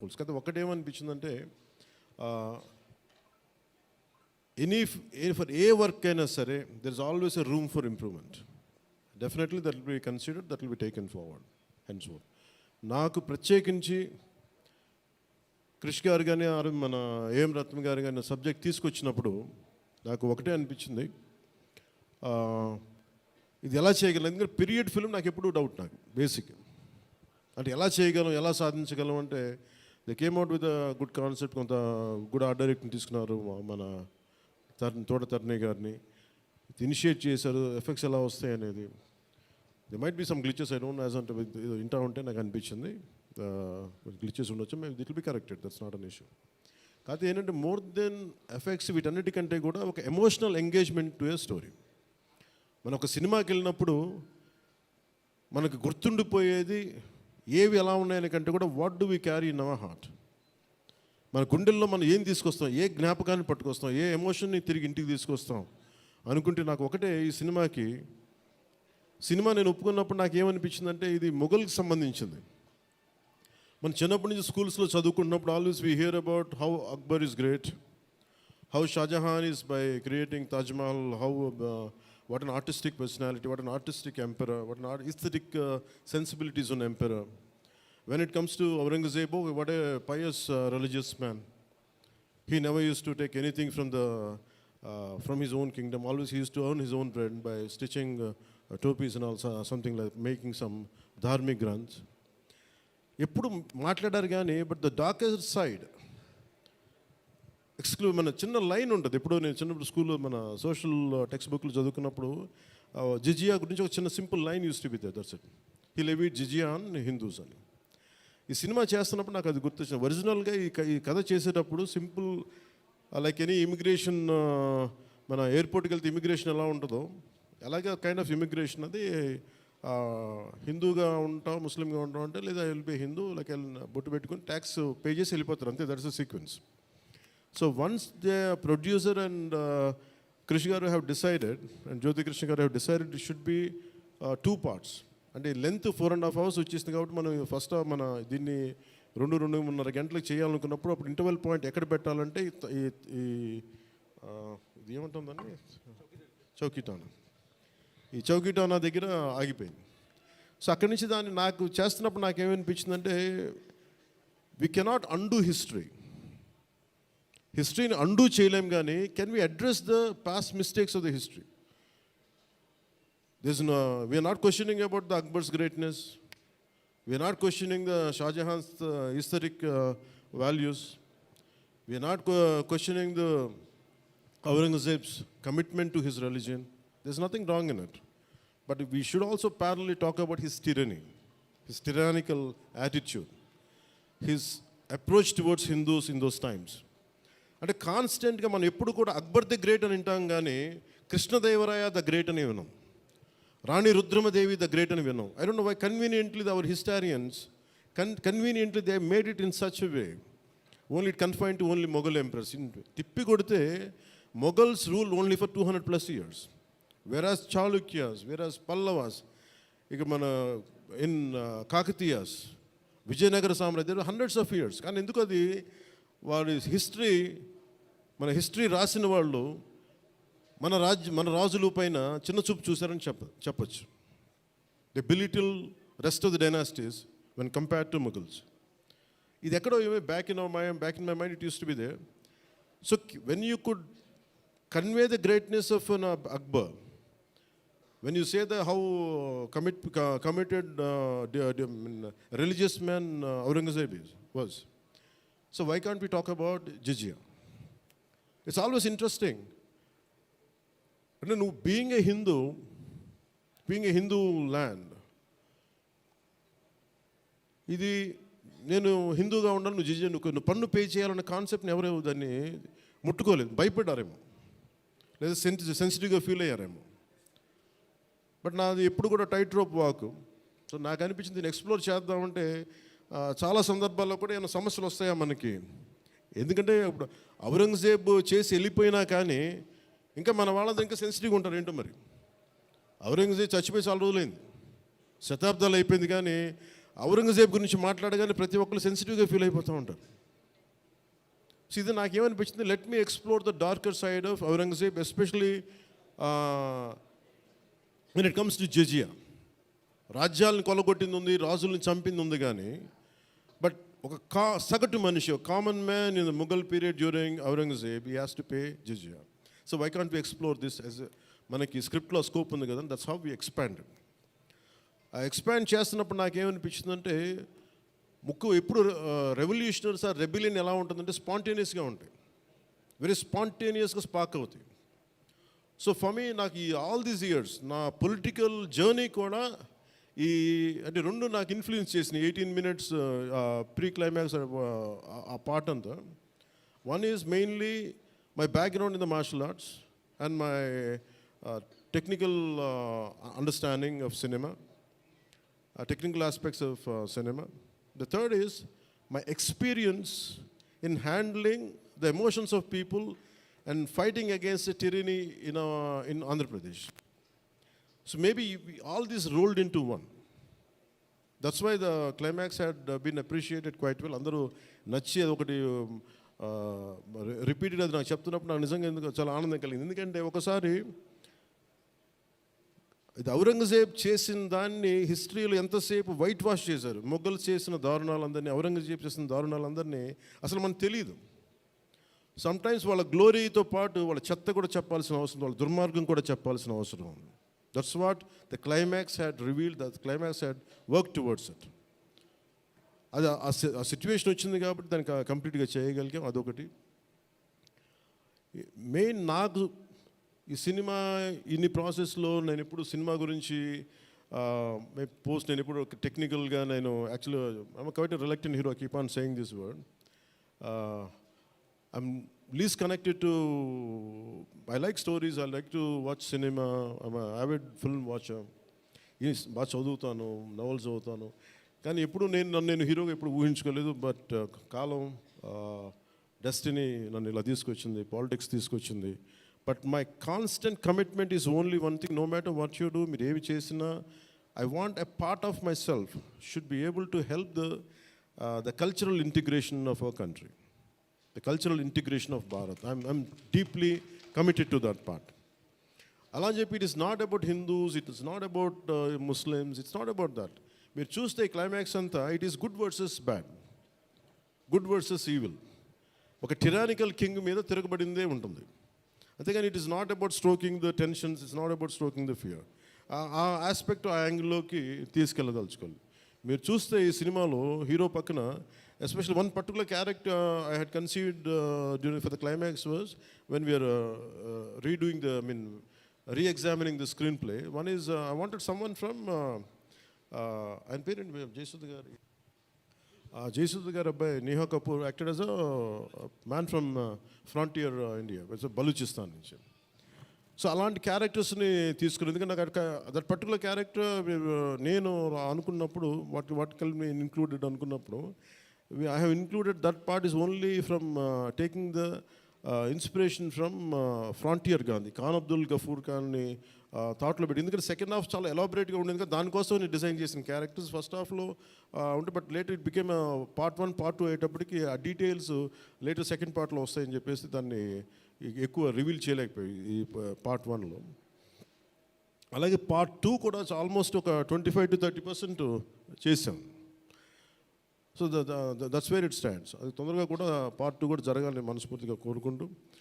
Pulls కదా ఒకటేమనిపించిందంటే any for a work అయినా సరే there is always a room for improvement definitely that will be considered that will be taken forward hence for నాకు ప్రత్యేకించి క్రిష్ గారు కానీ ఆరు మన ఏఎం రత్న గారు కానీ సబ్జెక్ట్ తీసుకొచ్చినప్పుడు నాకు ఒకటే అనిపించింది. ఇది ఎలా చేయగలం ఎందుకంటే పీరియడ్ ఫిల్మ్ నాకు ఎప్పుడూ డౌట్ నాకు బేసిక్ అంటే ఎలా చేయగలం ఎలా సాధించగలం అంటే they came out with good concept కొంత గుడ్ ఆర్ట్ డైరెక్ట్ని తీసుకున్నారు మన తర్ తోట తర్ణి గారిని. ఇనిషియేట్ చేశారు ఎఫెక్ట్స్ ఎలా వస్తాయి అనేది. They might be some glitches I don't as అంటే ఇంటా ఉంటే నాకు అనిపించింది. గ్లిచెస్ ఉండొచ్చు మేము that be corrected that's not an issue కాకపోతే ఏంటంటే మోర్ దెన్ ఎఫెక్ట్స్ వీటన్నిటికంటే కూడా ఒక emotional engagement to a story మనం ఒక సినిమాకి వెళ్ళినప్పుడు మనకు గుర్తుండిపోయేది ఏవి ఎలా ఉన్నాయని కంటే కూడా what do we carry in our heart మన గుండెల్లో మనం ఏం తీసుకొస్తాం? ఏ జ్ఞాపకాన్ని పట్టుకొస్తాం? ఏ ఎమోషన్ని తిరిగి ఇంటికి తీసుకొస్తాం? అనుకుంటే నాకు ఒకటే ఈ సినిమాకి సినిమా నేను ఒప్పుకున్నప్పుడు నాకు ఏమనిపించిందంటే ఇది మొఘల్కి సంబంధించింది. మన చిన్నప్పటి నుంచి స్కూల్స్లో చదువుకున్నప్పుడు always we hear about how Akbar is great how Shahjahan is by creating Taj Mahal how what an artistic personality what an artistic emperor what an aesthetic sensibilities ఉన్న emperor when it comes to Aurangzeb what a pious religious man he never used to take anything from the uh, from his own kingdom always he used to earn his own bread by stitching uh, uh, topis and also something like making some dharmic grants ఎప్పుడు మాట్లాడారు కానీ but the darker side ఎక్స్క్లూ మన చిన్న line ఉంటుంది. ఇప్పుడు నేను చిన్నప్పుడు స్కూల్లో మన సోషల్ టెక్స్ట్ బుక్లు చదువుకున్నప్పుడు జిజియా గురించి ఒక చిన్న simple line use to be they it. He levy jizya on Hindus అని. ఈ సినిమా చేస్తున్నప్పుడు నాకు అది గుర్తొచ్చింది. ఒరిజినల్గా ఈ కథ చేసేటప్పుడు సింపుల్ లైక్ ఎనీ ఇమిగ్రేషన్ మన ఎయిర్పోర్ట్కి వెళ్తే ఇమిగ్రేషన్ ఎలా ఉంటుందో అలాగే కైండ్ ఆఫ్ ఇమిగ్రేషన్ అది హిందూగా ఉంటాం ముస్లింగా ఉంటాం అంటే లేదా వెళ్ళిపోయి హిందూ లైక్ బొట్టు పెట్టుకొని ట్యాక్స్ పే చేసి వెళ్ళిపోతారు. అంతే that's a sequence. So once they producer and Krishi గారు have decided and Jyothi Krishna గారు have decided it should be two parts అంటే length four and half hours వచ్చేసింది కాబట్టి మనం ఫస్ట్ మన దీన్ని రెండు రెండున్నర గంటలకు చేయాలనుకున్నప్పుడు అప్పుడు ఇంటర్వెల్ పాయింట్ ఎక్కడ పెట్టాలంటే ఈ ఇది ఏమంటుందండి? చౌకీటానా. ఈ చౌకీటానా దగ్గర ఆగిపోయింది. సో అక్కడి నుంచి దాన్ని నాకు చేస్తున్నప్పుడు నాకేమనిపించిందంటే వి కెనాట్ అండూ హిస్టరీ హిస్టరీని అండూ చేయలేం కానీ can we address the past mistakes of the history this no we're not questioning about the Akbar's greatness we're not questioning the Shahjahan's historic values we're not questioning the Aurangzeb's commitment to his religion this nothing wrong in it but we should also parallelly talk about his tyranny his tyrannical attitude his approach towards Hindus in those times అంటే కాన్స్టెంట్గా మనం ఎప్పుడు కూడా Akbar the great అని వింటాం కానీ Krishnadevaraya the great అని విన్నాం రాణి రుద్రమదేవి ద గ్రేట్ అని విన్నాం I don't know why conveniently our historians con conveniently they made it in such way only it confine to only Mughal empires తిప్పి కొడితే Mughals rule only for two hundred plus years whereas Chalukyas whereas Pallavas ఇక మన in Kakatiyas Vijayanagara సామ్రాజ్యం hundreds of years కానీ ఎందుకు అది వారి history మన హిస్టరీ రాసిన వాళ్ళు మన రాజ్య మన రాజుల పైన చిన్న చూపు చూశారని చెప్ప చెప్పచ్చు. The belittle rest of the dynasties when compare to Mughals ఇది ఎక్కడో ఏమో back in my back in my mind it used to be they so when you could convey the greatness of an Akbar when you say the how commit committed religious man Aurangzeb was So why can't we talk about Jizya? It's always interesting. అంటే నువ్వు being a Hindu being a Hindu land ఇది నేను హిందూగా ఉండాలి నువ్వు జిజియా నువ్వు నువ్వు పన్ను pay చేయాలన్న కాన్సెప్ట్ని ఎవరు దాన్ని ముట్టుకోలేదు భయపడ్డారేమో లేదా సెన్సి సెన్సిటివ్గా ఫీల్ అయ్యారేమో బట్ నాది ఎప్పుడు కూడా టైట్ రోప్ వాక్ సో నాకు అనిపించింది నేను ఎక్స్ప్లోర్ చేద్దామంటే చాలా సందర్భాల్లో కూడా ఏమైనా సమస్యలు వస్తాయా మనకి? ఎందుకంటే ఇప్పుడు ఔరంగజేబ్ చేసి వెళ్ళిపోయినా కానీ ఇంకా మన వాళ్ళంతా ఇంకా సెన్సిటివ్గా ఉంటారు ఏంటో మరి? ఔరంగజేబ్ చచ్చిపోయి చాలా రోజులైంది. శతాబ్దాలు అయిపోయింది కానీ ఔరంగజేబ్ గురించి మాట్లాడగానే ప్రతి ఒక్కరు సెన్సిటివ్గా ఫీల్ అయిపోతూ ఉంటారు. సో ఇది నాకేమనిపించింది? Let me explore the darker side of Aurangzeb especially when it comes to జజియా రాజ్యాలను కొలగొట్టింది ఉంది రాజుల్ని చంపింది ఉంది కానీ బట్ ఒక కా సగటు మనిషి common man in the Mughal period during Aurangzeb ఈ has to pay jizya so why can't we explore this as మనకి స్క్రిప్ట్లో స్కోప్ ఉంది కదా దట్స్ హౌ వి ఎక్స్పాండ్ ఆ ఎక్స్పాండ్ చేస్తున్నప్పుడు నాకేమనిపించిందంటే ముక్కు ఎప్పుడు రెవల్యూషనరీస్ ఆ రెబిలియన్ ఎలా ఉంటుందంటే స్పాంటేనియస్గా ఉంటాయి. వెరీ స్పాంటేనియస్గా స్పాక్ అవుతాయి. సో ఫర్ మీ నాకు ఈ ఆల్ దీస్ ఇయర్స్ నా పొలిటికల్ జర్నీ కూడా ఈ అంటే రెండు నాకు ఇన్ఫ్లుయెన్స్ చేసినాయి ఎయిటీన్ మినిట్స్ ప్రీ క్లైమాక్స్ ఆ పార్ట్ అంతా one is mainly my background in the martial arts and my technical understanding of cinema uh, technical aspects of uh, cinema. The third is my experience in handling the emotions of people and fighting against the tyranny So maybe we- all this rolled into one. That's why the climax had been appreciated quite well అందరూ నచ్చి అది ఒకటి um, repeated అది నాకు చెప్తున్నప్పుడు నాకు నిజంగా ఎందుకు చాలా ఆనందం కలిగింది. ఎందుకంటే ఒకసారి ఇది ఔరంగజేబ్ చేసిన దాన్ని హిస్టరీలో ఎంతసేపు వైట్ వాష్ చేశారు. మొఘల్ చేసిన దారుణాలందరినీ ఔరంగజేబ్ చేసిన దారుణాలందరినీ అసలు మనకు తెలియదు సమ్టైమ్స్ వాళ్ళ గ్లోరీతో పాటు వాళ్ళ చెత్త కూడా చెప్పాల్సిన అవసరం వాళ్ళ దుర్మార్గం కూడా చెప్పాల్సిన అవసరం. ఉంది that's what the climax had revealed, the climax had work towards it. అది ఆ ఆ సిచ్యువేషన్ వచ్చింది కాబట్టి దానికి కంప్లీట్గా చేయగలిగాం అదొకటి మెయిన్ నాకు ఈ సినిమా ఇన్ని ప్రాసెస్లో నేను ఎప్పుడు సినిమా గురించి పోస్ట్ నేను ఎప్పుడు టెక్నికల్గా నేను యాక్చువల్గా I'm quite hero keep on saying this word I'm less connected to I like stories I like to watch cinema I'm avid film watcher ఈ బాగా చదువుతాను నవల్స్ చదువుతాను. కానీ ఎప్పుడు నేను నన్ను నేను హీరోగా ఎప్పుడు ఊహించుకోలేదు బట్ కాలం డెస్టినీ నన్ను ఇలా తీసుకొచ్చింది పాలిటిక్స్ తీసుకొచ్చింది. But my constant commitment is only one thing no matter what you do మీరు ఏమి చేసినా I want a part of my self should be able to help the the cultural integration of our country the cultural integration of Bharat. I'm, I'm deeply committed to that part. అలా అని చెప్పి it is not about Hindus it is not about Muslims it's not about that మీరు చూస్తే ఈ climax అంతా it is good versus bad good versus evil ఒక tyrannical king మీద తిరగబడిందే ఉంటుంది. అంతేగాని it is not about stroking the tensions it's not about stroking the fear ఆ ఆస్పెక్ట్ ఆ యాంగిల్లోకి తీసుకెళ్ళదలుచుకోవాలి. మీరు చూస్తే ఈ సినిమాలో హీరో పక్కన special one particular character I had conceived during for the climax was when we're redoing the mean reexamining the screenplay one is I wanted someone from ఆయన పేరేంటి జయసుద్ గారి. జయసుద్ గారి అబ్బాయి Neha Kapoor acted as a man from frontier India Baluchistan నుంచి so అలాంటి క్యారెక్టర్స్ని తీసుకుని ఎందుకంటే నాకు దట్ పర్టికులర్ క్యారెక్టర్ నేను అనుకున్నప్పుడు వాట్ వాట్ కెల్ మీ ఇన్క్లూడెడ్ అనుకున్నప్పుడు I have included that part is only from taking the inspiration from frontier Gandhi Khan Abdul Ghaffar ఖాన్ని థాట్లో పెట్టి. ఎందుకంటే సెకండ్ హాఫ్ చాలా ఎలాబరేట్గా ఉండేది కదా దానికోసం నేను డిజైన్ చేసిన క్యారెక్టర్స్ ఫస్ట్ హాఫ్లో ఉంటే but later it became part one part two అయ్యేటప్పటికి ఆ డీటెయిల్స్ లేటర్ సెకండ్ పార్ట్లో వస్తాయని చెప్పేసి దాన్ని ఎక్కువ రివీల్ చేయలేకపోయి ఈ పార్ట్ వన్లో అలాగే పార్ట్ టూ కూడా ఆల్మోస్ట్ ఒక twenty five to thirty percent చేసాం so that's where it stands అది తొందరగా కూడా పార్ట్ టూ కూడా జరగాలని మనస్ఫూర్తిగా కోరుకుంటూ